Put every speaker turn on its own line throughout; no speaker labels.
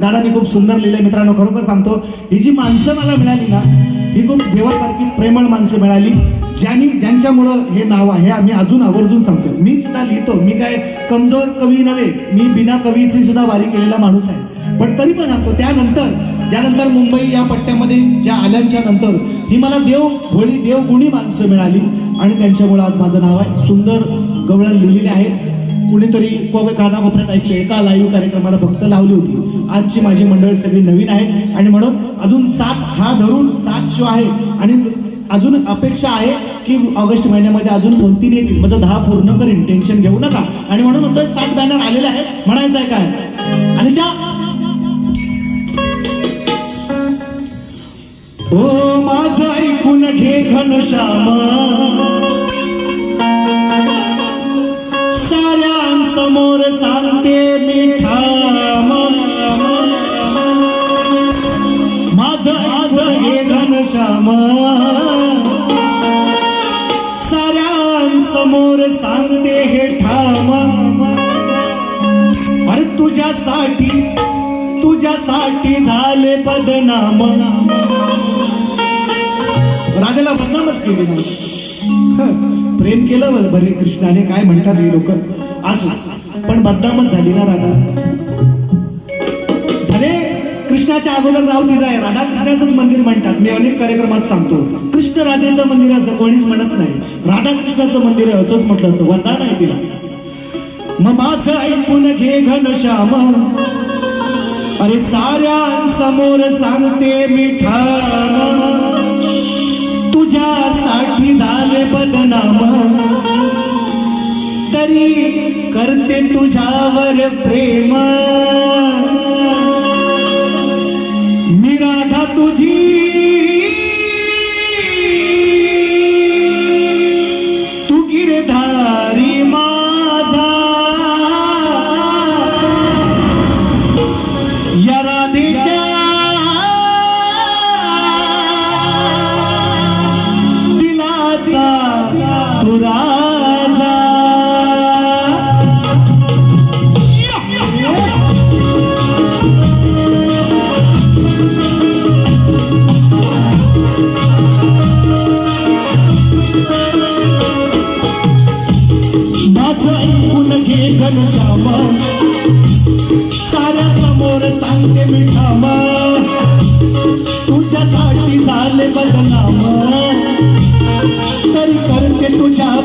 दादानी खूप सुंदर लिहिलंय मित्रांनो खरोखर सांगतो. ही जी माणसं मला मिळाली ना ही खूप देवासारखी प्रेमळ माणसं मिळाली ज्यांनी ज्यांच्यामुळं हे नाव आहे आम्ही अजून आवर्जून सांगतो. मी सुद्धा लिहितो मी काय कमजोर कवी नव्हे मी बिना कवीशी सुद्धा वारी केलेला माणूस आहे. पण तरी पण सांगतो त्यानंतर ज्यानंतर मुंबई या पट्ट्यामध्ये ज्या आल्यांच्या नंतर ही मला देव भोळी देवगुणी माणसं मिळाली आणि त्यांच्यामुळं आज माझं नाव आहे. सुंदर गवळण लिहिलेले आहे. कुणीतरी कानाकोपऱ्यात ऐकले. एका लाईव्ह कार्यक्रमाला फक्त लावली होती. आजची माझी मंडळी सगळी नवीन आहे आणि म्हणून अजून सात हा धरून सात शो आहे. आणि अजून अपेक्षा आहे की ऑगस्ट महिन्यामध्ये अजून दोन तीन येतील. माझं दहा पूर्ण करीन टेन्शन घेऊ नका. आणि म्हणून म्हणतोय सात बॅनर आलेले आहेत. म्हणायचं आहे काय? आणि हो माझं ऐकून घे घनश्यामा. हे घनश्याम साऱ्यांसमोर सांगते हे ठामा. अरे तुझ्यासाठी तुझ्यासाठी झाले बदनाम. राजाला बदनामच केली प्रेम केलं बरं बरे कृष्णाने. काय म्हणतात हे लोक? असो पण बदनामच झाली ना राधा कृष्णाच्या अगोदर राव तिचा आहे. राधाकृष्णाचंच मंदिर म्हणतात. मी अनेक कार्यक्रमात सांगतो. कृष्ण राधेचं मंदिर असं कोणीच म्हणत नाही. राधा कृष्णाचं मंदिर आहे असंच म्हटलं होतं वरदान आहे तिला. मग माझं ऐकून घे घनश्याम अरे साऱ्यांसमोर सांगते मी ठाम तुझ्यासाठी झाले बदनाम. तरी करते तुझ्यावर प्रेम.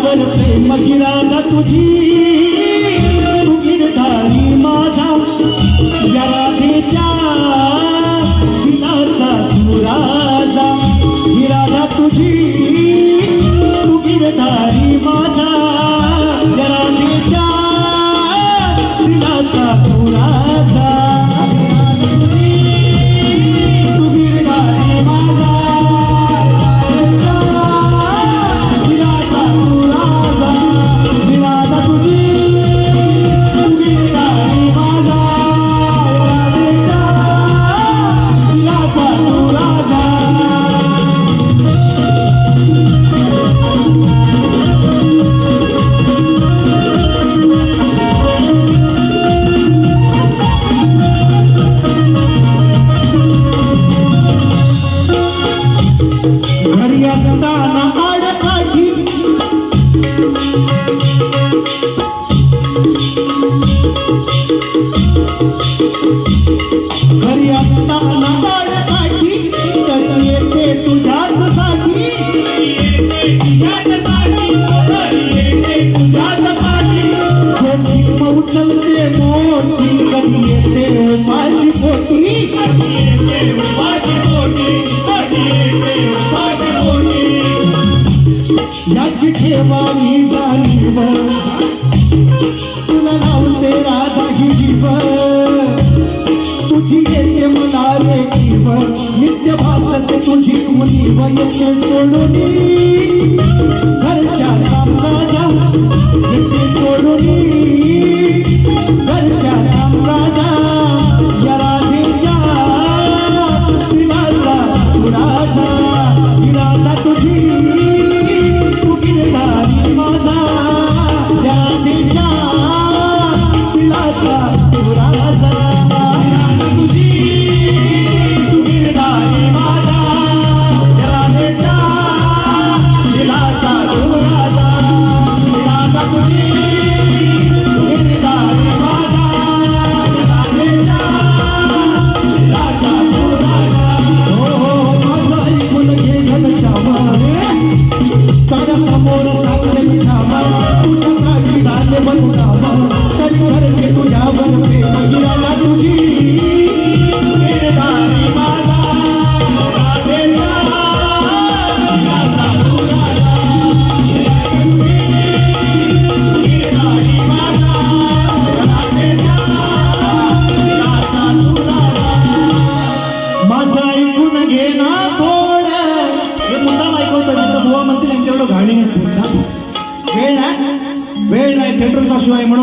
करते प्रेम गिरादा तुझी याची ठेवा जाणीव तुला लावते राधा ही जीव. तुझी येते मला रे जीव नित्य भासते तुझी मुली येते सोडून घरच्या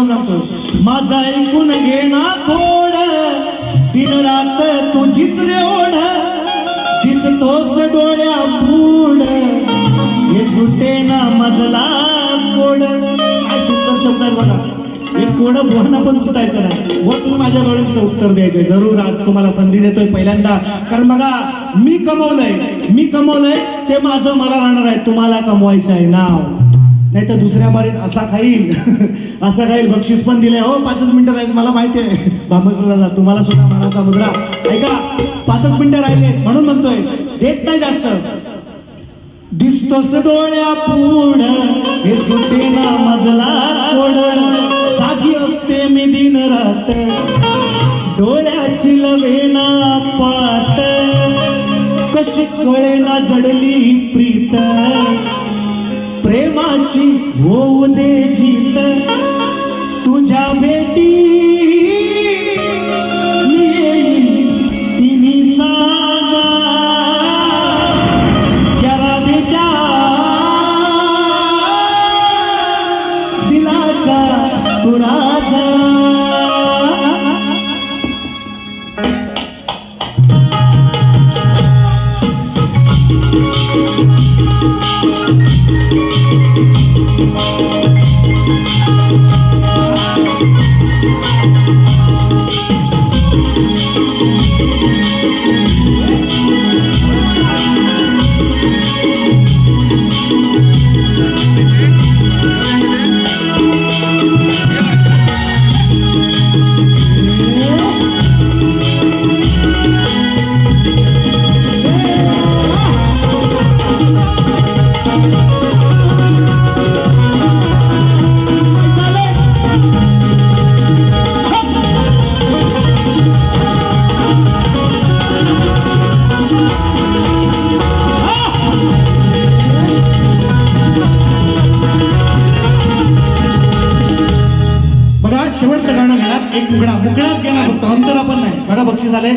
म्हणत माझा ऐकून घेणा थोड. दिन रात तुझीच रेवढ दिसतोस डोळ्या फूड हे सुटे ना मजला कोड काय सुंदर शब्द आहे बघा. एक कोड बोहना पण सुटायचं नाही. व तुम्ही माझ्या डोळ्यांचं उत्तर द्यायचे जरूर आज तुम्हाला संधी देतोय पहिल्यांदा. कारण बघा मी कमवलंय. मी कमवलंय ते माझं मला राहणार आहे. तुम्हाला कमवायचं आहे नाव. नाही तर दुसऱ्या मारीत असा खाईल. असं काही बक्षीस पण दिले हो पाचच मिनिटं राहिले मला माहिती आहे. बाबा तुम्हाला सुद्धा मानाचा मुजरा. ऐका पाचच मिनिटं राहिले म्हणून म्हणतोय देत नाही जास्त. दिसतोस डोळ्या पूर्ण हे सुटे ना मजला कोड. जागी असते मी दिन रात. डोळ्याची लवेना पाट कशी कळेना जडली प्रीत. प्रेमाची होऊ दे जीत. तुझ्या भेटी बघा